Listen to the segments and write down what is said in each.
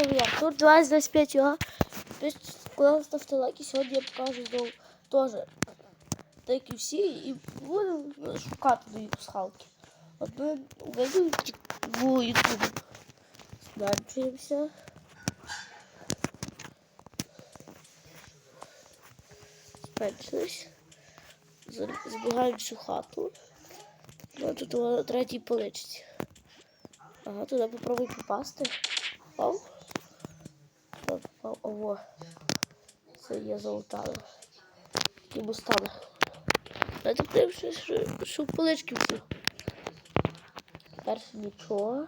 фамілія. Тут 2025 його. Підписуйтесь, ставте лайки. Сьогодні я покажу знову теж. Так і всі, і будемо шукати нові пасхалки. Ми вийдемо в Ютубі. Зменшуємося. Зменшились. Збігаємо цю хату. Ну, тут на третій поличці. Ага, туди попробуй попасти. Попав. Попав. Ого. Це я залутала. Йому стане. Давайте подивимося, що, в полички всі. Перший нічого.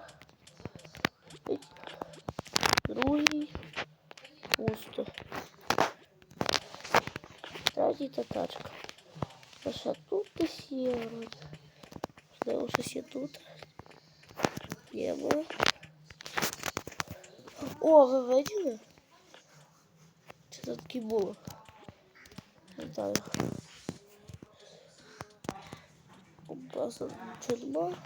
Другий. Пусто. Третій татачка. А ще тут десь є. вроде. Можливо, щось є тут. Єво. О, ви виділи? Це таке було? Знаю. Образа чорна.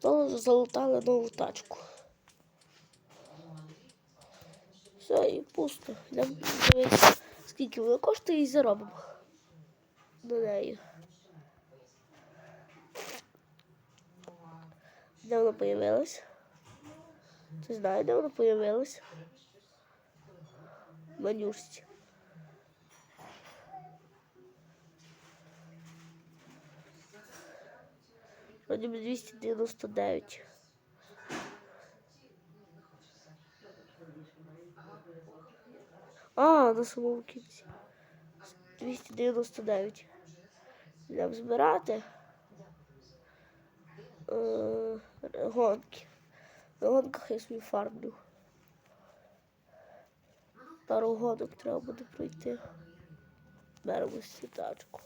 Знову залутали нову тачку. Все, і пусто. Йдемо дивитися, скільки вона коштує і заробимо на неї. Вона появилась? Ти знаєш, де вона появилась? В менюшці. Вроді би 299. А, на самому кінці. 299. Йдемо збирати. Е, гонки. На гонках я свій фармлю. Пару гонок треба буде пройти. Беремо цю тачку.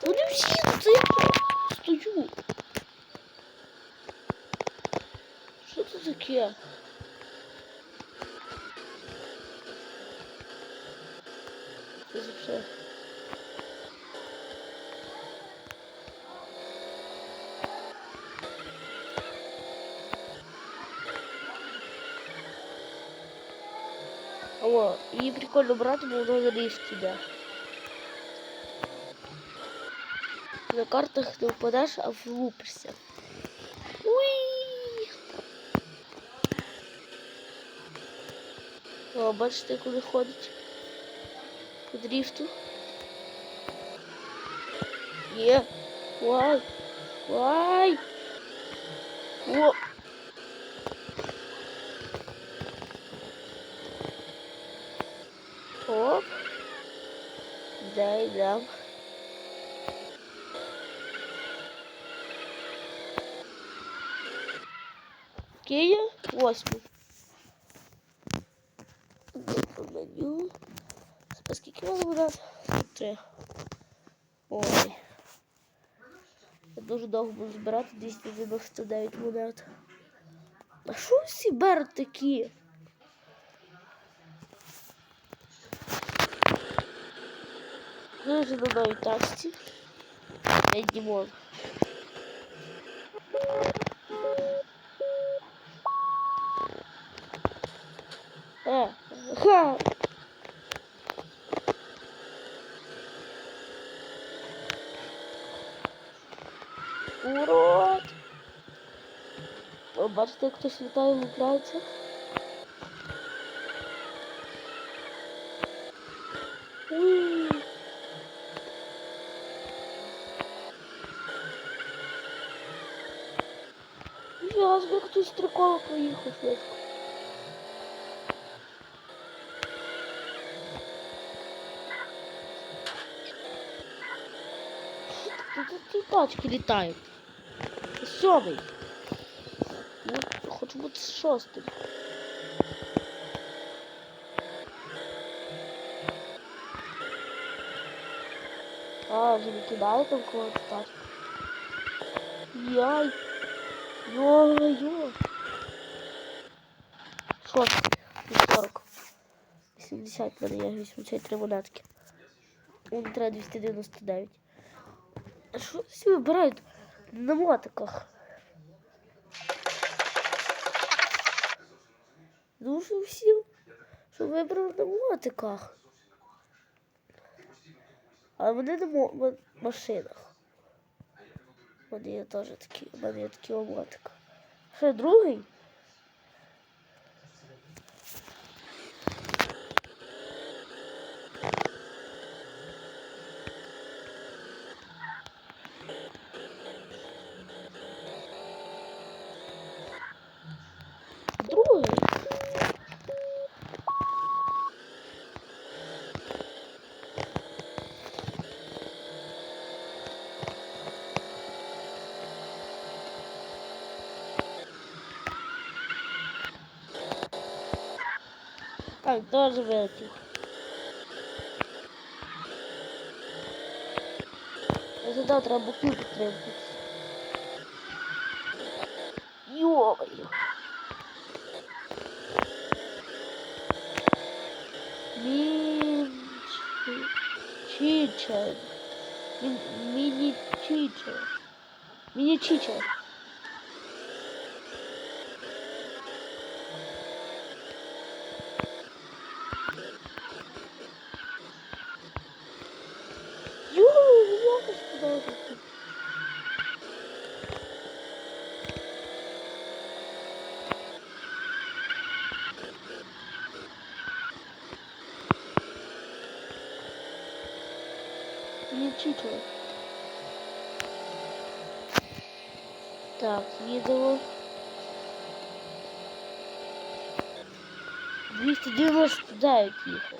Та Вони всі я стою. Що це таке? О, її прикольно брати, бо воно на ліфт іде. На картах не впадеш, а влупишся. Уй! О, бачите, куди ходить? По дріфту. Є. Вай! Вай! О! Меню. А скільки вас буде? Три. Ой. Я дуже довго буду збирати 299 монет. А що всі беруть такі? Дуже на новій тачці. Дімон. бачите, як хтось літає, лупляється? Уй. Я собі хтось строково поїхав швидко. Тут ці тачки літають. Сьомий. Ну, хочу бути шостим. А, вже не кидає там когось тачку. Яй. Йо-йо. Шостий. 40. 80 мене є 83 монетки. Вон треба 299. А що всі вибирають на мотиках? що вибрали на мотиках. А вони на мо- ма- машинах. У мене є теж такі, у мене є такі мотика. Ще другий? Другий. Так, дуже великий. Я сюди треба букву підтримати. Йо-моє. Мини-чичер. Мини-чичер. Мини-чичер. Ю, я сказала. Мини-чичер. Так, їдемо. 299 їхав.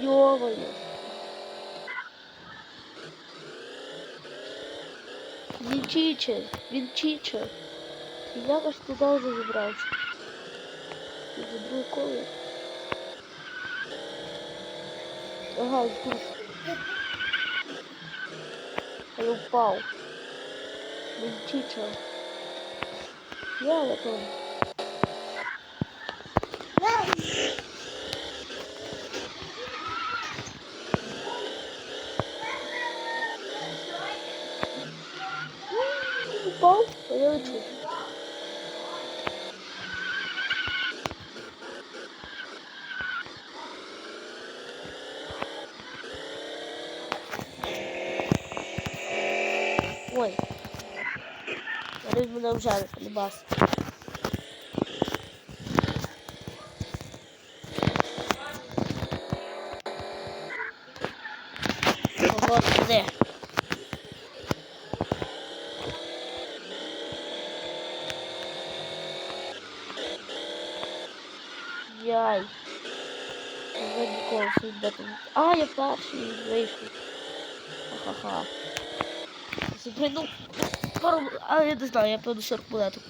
Йо-моє. Він чичер, він чичер. І якось туди вже зібрався. Тут за другий коло. Ага, тут. Я упав. Він чичер. Я готов. Упав, а я лечу. Ой. Зараз мене вжали, полюбас. О, Господи. Яй. Я ніколи сюди там. А, я перший вийшов. Ха-ха-ха. Зупину. Пару... А я не знаю, я певно 40 монеток.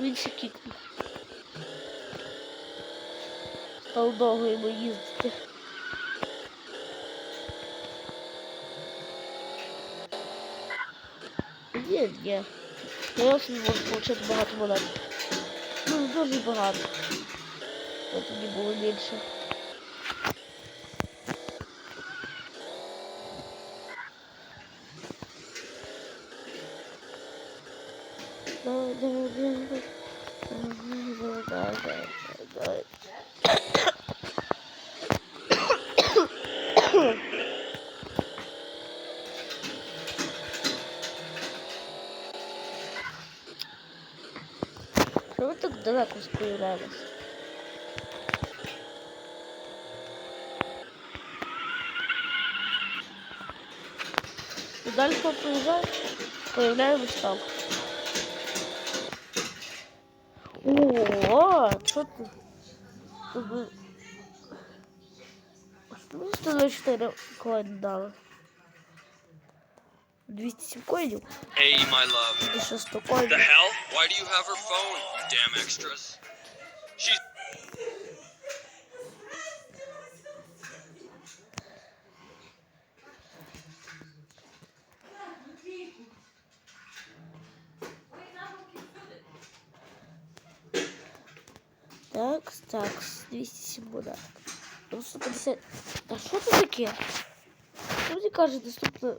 Він ще кікнув. Став довго йому їздити. Ні, ні. Я собі можу отримати багато монет. Ну, дуже багато. От тоді було більше. Що ви так далеко появлялись? І далі поїжджає, появляємось там. О, що ти? Тут би- Що мені 124 коїн дали? 207 коїнів? Hey, my love. Ти що 100 The коїнів? hell? Why do you have her phone, you damn extras? She's Так, так, 207 монеток. Ну, 150. А що це таке? Що мені каже, доступна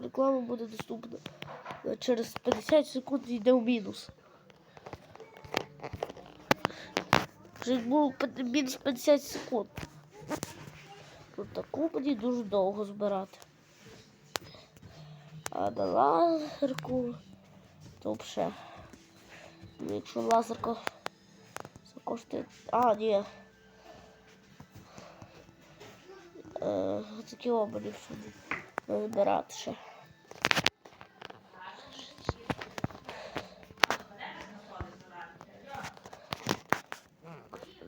реклама буде доступна через 50 секунд йде в мінус. Вже пи- мінус 50 секунд. Ну таку мені дуже довго збирати. А на лазерку то взагалі. Якщо лазерка коштує. А, ні. Е, такі обері, щоб не вибирати ще.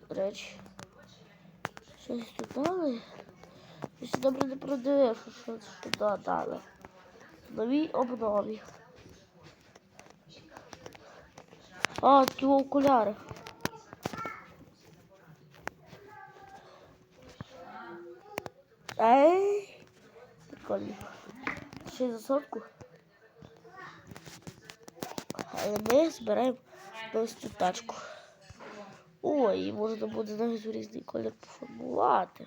Речі. Щось тут дали. Ще добре не продивився, що сюди дали. Нові обнові. А, такі окуляри. Ей, прикольно. Ще за сотку. Але ми збираємо ось тачку. Ой, можна буде навіть в різний колір пофарбувати.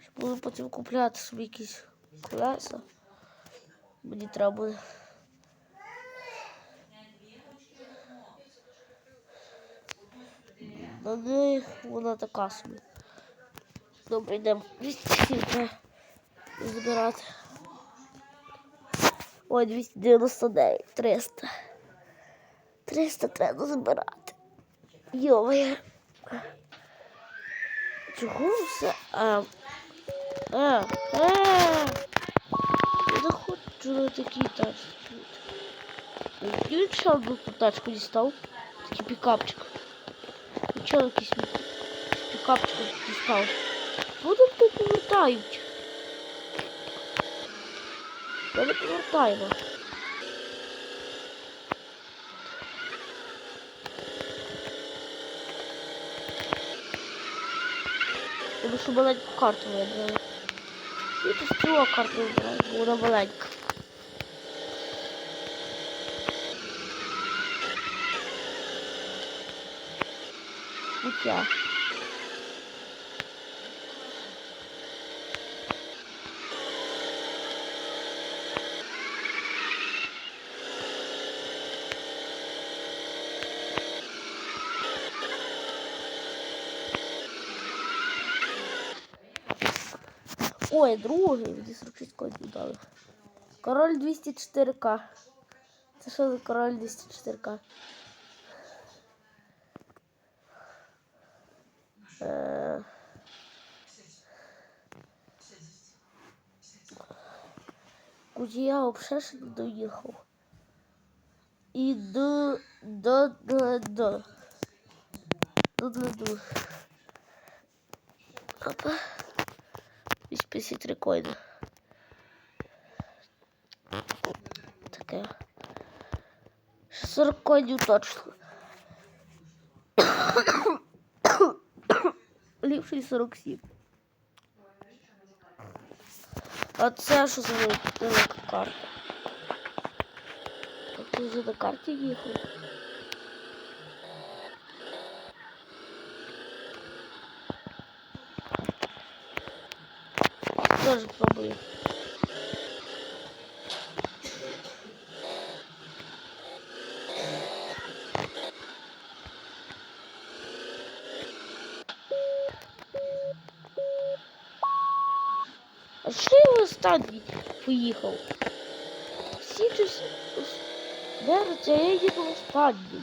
Щоб буду потім купляти собі якісь колеса. Мені треба буде. На них вона така собі. Добре, йдемо 207 треба збирати. Ой, 299, 300. 300 треба збирати. Йоває. Чого все? А, а, а. Я не хочу на такій тачці. Він ще одну ту тачку дістав. Такий пікапчик. Нічого якийсь пікапчик дістав. Буду тут повертають. Ми не повертаємо. Тому що маленьку карту вибрали. І тут з цього карту вибрали, бо вона маленька. Буття. Ой, другий, 46 кодів дали. Король 204к. Це що за король 204к? Е, Куди я взагалі ще не доїхав. І до до до до до до до Опа. 253 коїна. Таке. Ще 40 коїнів точно. Ліпший 47. А це що за велика карта? А ти вже на карті їхав? Тоже пробую. Що поїхав? Всі щось беруться, я їду останній.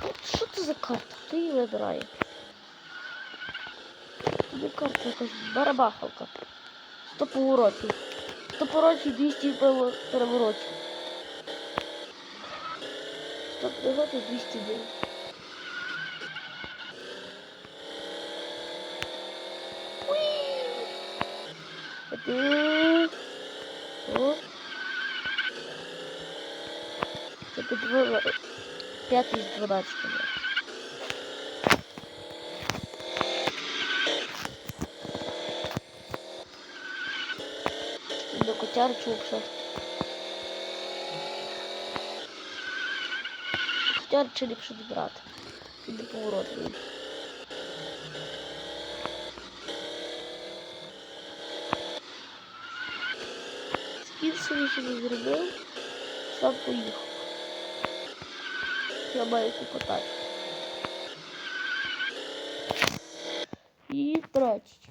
Так, Що це за карта? Хто її вибирає? Тобі карта якась барабахалка. 100 поворотів. 100 поворотів, 200 переворотів. 100 переворотів, 200 днів. сюди. О. Це під 5 із 12. До котяр чукша. Котяр чи ліпше добрати. І до повороту. sobie zrobię. Sam só ich. Ja mają tylko tak. e tracić.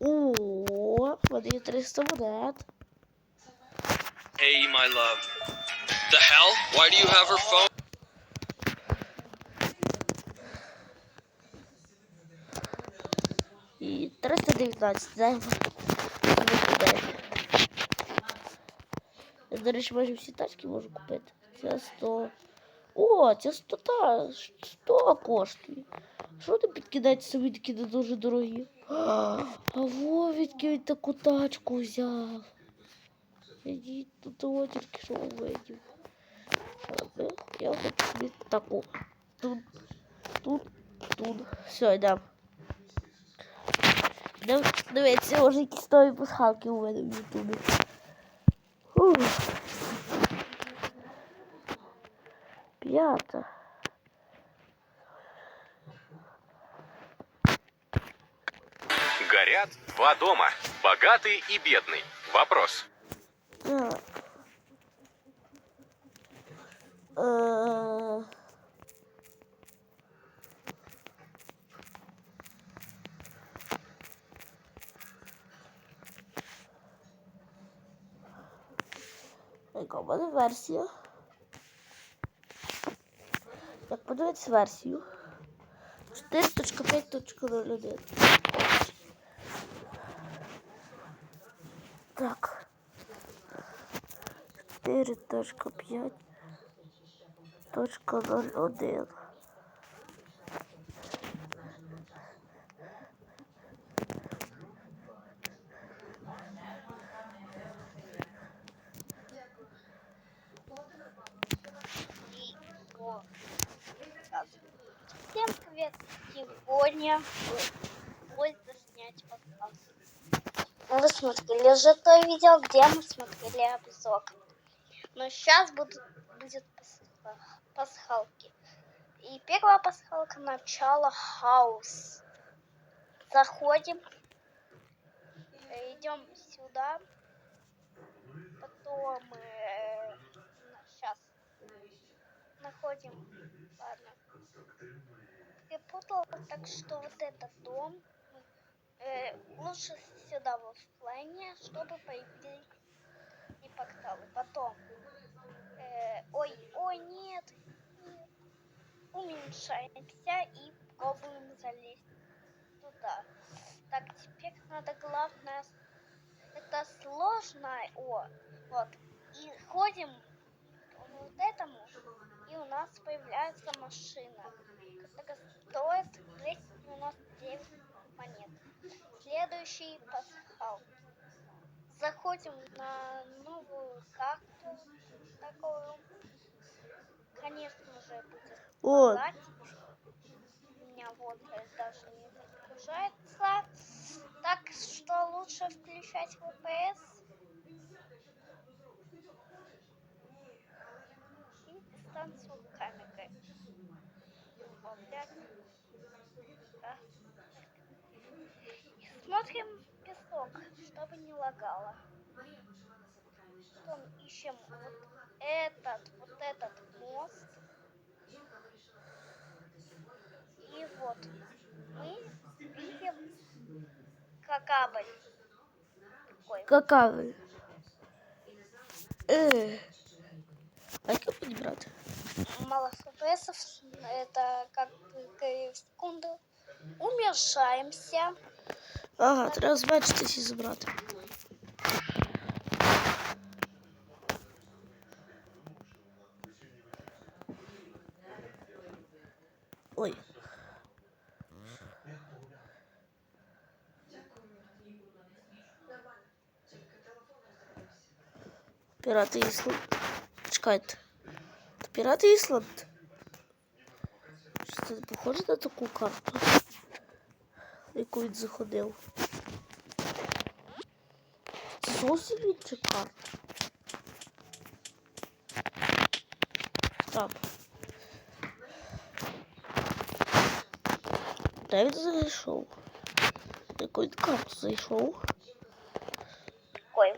O, mandei 300 monedas. Hey, my love. The hell? Why do you have her phone? 319, даємо. Викидаємо. Я, до речі, майже всі тачки можу купити. Це 100. О, це 100 та 100 коштує. Що ти підкидаєте собі такі не дуже дорогі? А Вовідки він таку тачку взяв. Ідіть тут того тільки що увидів. Ладно, Я хочу собі таку. Тут, тут, тут. Все, йдемо. Йдемо дивитися, може якісь нові пасхалки у мене в Ютубі. Ух. П'ята. Горят два дома. Богатый и бедный. Вопрос. Версія? Як подивитися версію? 4.5.01 Так. 4.5 Сегодня польза снять подкаст. Вы смотрели же то видео, где мы смотрели обзор. Но сейчас будут, будет пасха- пасхалки. И первая пасхалка начало хаус. Заходим. э, Идем сюда. Потом сейчас находим. Ладно. Перепутала, так что вот этот дом э, лучше сюда в оффлайне, чтобы появились и порталы. Потом. э, ой, ой, нет, нет. Уменьшаемся и пробуем залезть туда. Так, теперь надо главное. Это сложно. О, вот. И ходим вот этому, и у нас появляется машина, которая стоит 299 монет. Следующий пасхал. Заходим на новую карту, такую, конечно же, будет О. У меня вот даже не загружается. Так что лучше включать VPS. И дистанцию камеры. Да. Смотрим песок, чтобы не лагало. Потом ищем вот этот, вот этот мост. И вот мы видим. Такой. какавы. Е. А яке підібрати? Мало фпсов. Это как э, в секунду. Умешаемся. Ага, треба зменшитись і забрати. Ой. Пірати Ісланд. Чекайте. Це Пірати Ісланд. Що це не похоже на таку карту, яку він заходив? Це зовсім інша карта. Там. Де він зайшов? Якої карту зайшов? Такой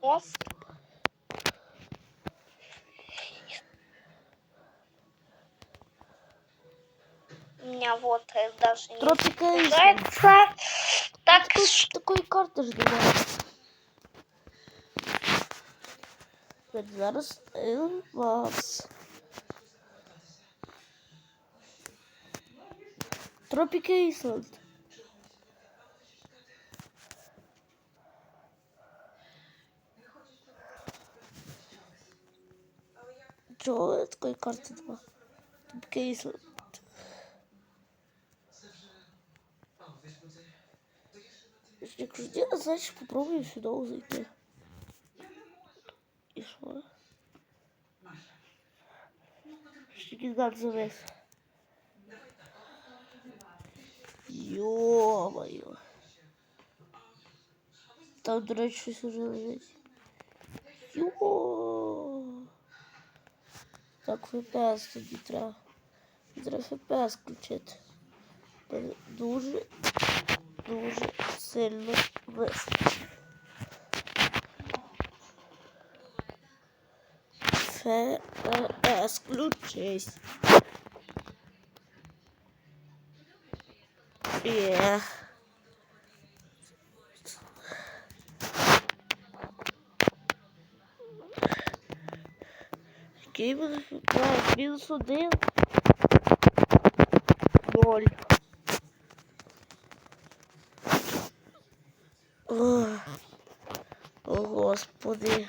вот меня вот э, даже не Тропіка Ісленд. нравится. Так, Тут такої карти ж немає. Так, Зараз вас. Тропіка Ісленд. Чого такої карти нема? Тропіка Ісленд. Якщо ні, значить попробую сюди зайти. І що? Штикінган завис. Йо-моє. Там, до речі, щось уже лежить. Йо. Так, FPS тоді треба. Треба FPS включити. Мене Дуже, дуже сильно висить. ФПС включись. Є. Який буде ФПС? Мінус один. О, Господи.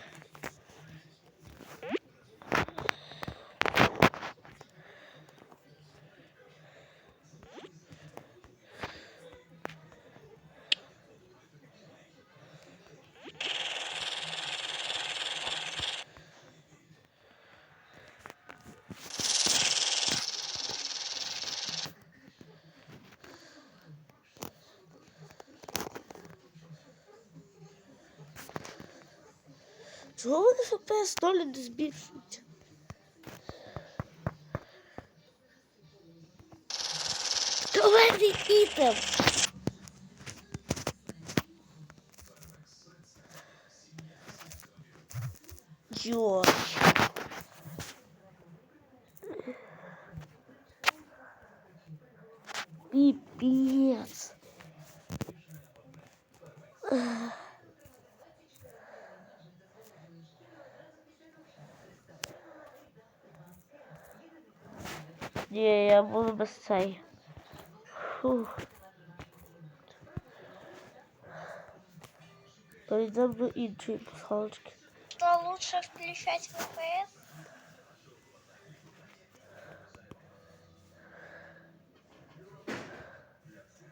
Чого вони ФПС долі не збільшують? Туалетний ітем! Без цей. Фух. Перейдемо до іншої пасхалочки. что лучше включать VPS?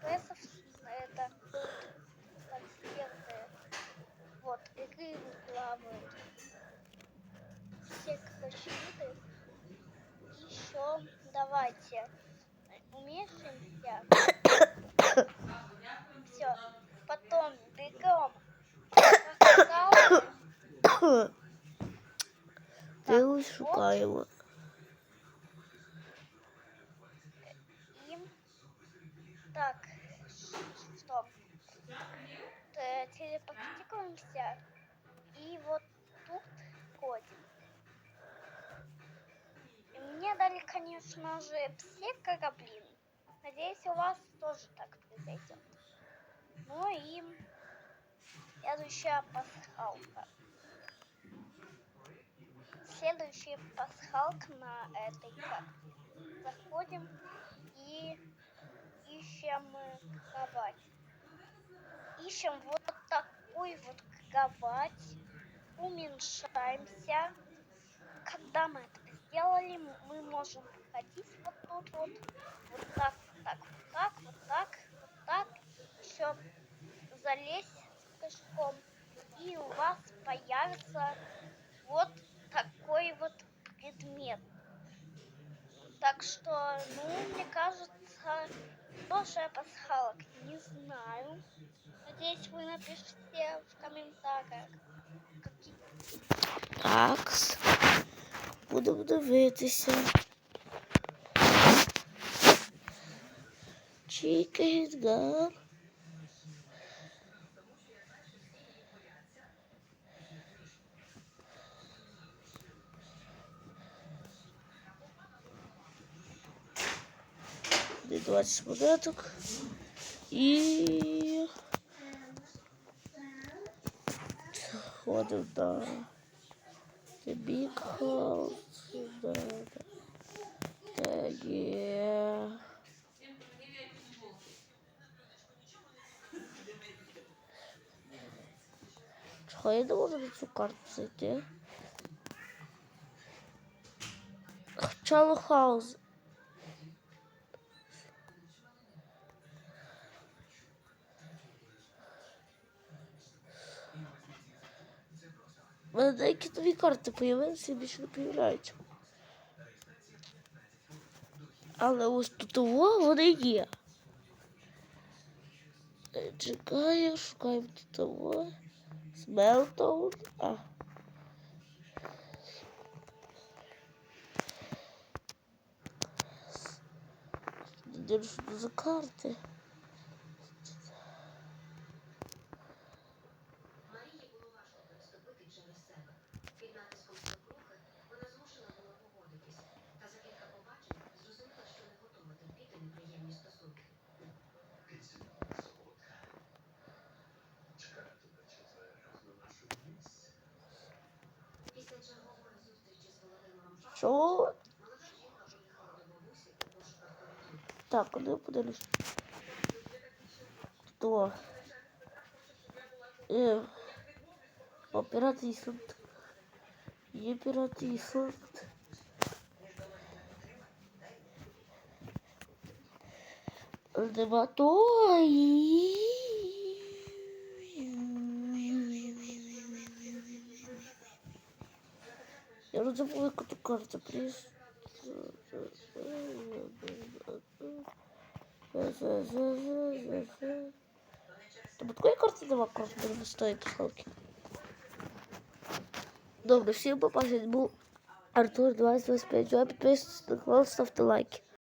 VPS это. Вот, игры выкладывают. Все защиты. Еще давайте уменьшимся. Все. Потом бегом. Ти ось шукаємо. им. Так, стоп. Т- Телепортируемся. И вот тут ходим. И мне дали, конечно же, все корабли. Надеюсь, у вас тоже так произойдет. Ну и следующая пасхалка. Следующая пасхалка на этой карте. Заходим и ищем э, кровать. Ищем вот такой вот кровать. Уменьшаемся. Когда мы это сделали, мы можем ходить вот тут вот. Вот так, так, вот так, вот так, вот так. Еще залезть прыжком. И у вас появится вот такой вот предмет. Так что, ну, мне кажется, хорошая пасхалок. Не знаю. Надеюсь, вы напишите в комментариях, какие Такс. Будемо дивитися. Chicken gun. Де 20 монеток. І ходимо на The Big House. Да, да. Так, є. Чого я не можу на цю карту зайти? Чало Хаус. У мене деякі нові карти появилися і більше не появляються. Але ось тут во, вони є. Е, Чекаю, шукаємо тут того. Смелтоун. А. Де ж порятунку. Так, куди я подивлюсь? Хто? Е, о, пірат Ісланд. Є пірат Ісланд. Нема той. Я вже забула, яку ту карту прис. Тобто такої карти нема карту, буде стоїти салки. Добре, всім побачить. Був Артур 2025. Підписуйтесь на канал, ставте лайки.